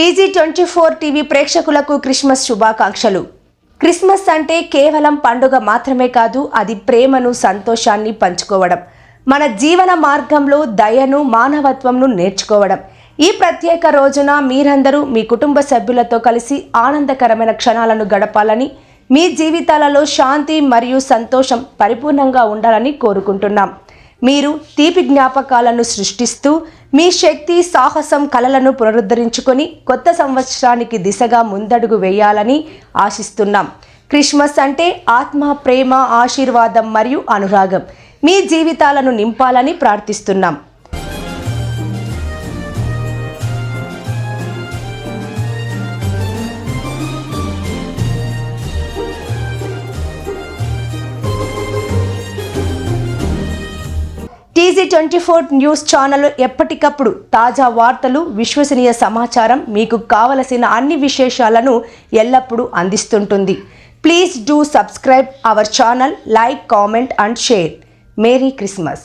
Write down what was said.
TG twenty four TV ప్రేక్షకులకు Christmas శుభాకాంక్షలు. Christmas అంటే కేవలం పండుగ మాత్రమే కాదు అది ప్రేమను సంతోషాన్ని పంచుకోవడం. మన జీవన మార్గంలో దయను మానవత్వంను నేర్చుకోవడం. ఈ ప్రత్యేక రోజున మీరందరూ మీ కుటుంబ సభ్యులతో కలిసి ఆనందకరమైన క్షణాలను గడపాలని మీ జీవితాలలో శాంతి మరియు సంతోషం పరిపూర్ణంగా ఉండాలని కోరుకుంటున్నాం. మీరు తీపి జ్ఞాపకాలను సృష్టిస్తూ మీ శక్తి సాహసం కలలను పునరుద్ధరించుకొని కొత్త సంవత్సరానికి దిశగా ముందడుగు వేయాలని ఆశిస్తున్నాం. క్రిస్మస్ అంటే ఆత్మ ప్రేమ ఆశీర్వాదం మరియు అనురాగం. మీ జీవితాలను నింపాలని ప్రార్థిస్తున్నాం. TG twenty four news channel ఎప్పటికప్పుడు తాజా వార్తలు విశ్వసనీయ సమాచారం మీకు కావలసిన అన్ని విశేషాలను ఎల్లప్పుడూ అందిస్తుంటుంది. Please do subscribe our channel like comment and share. Merry Christmas.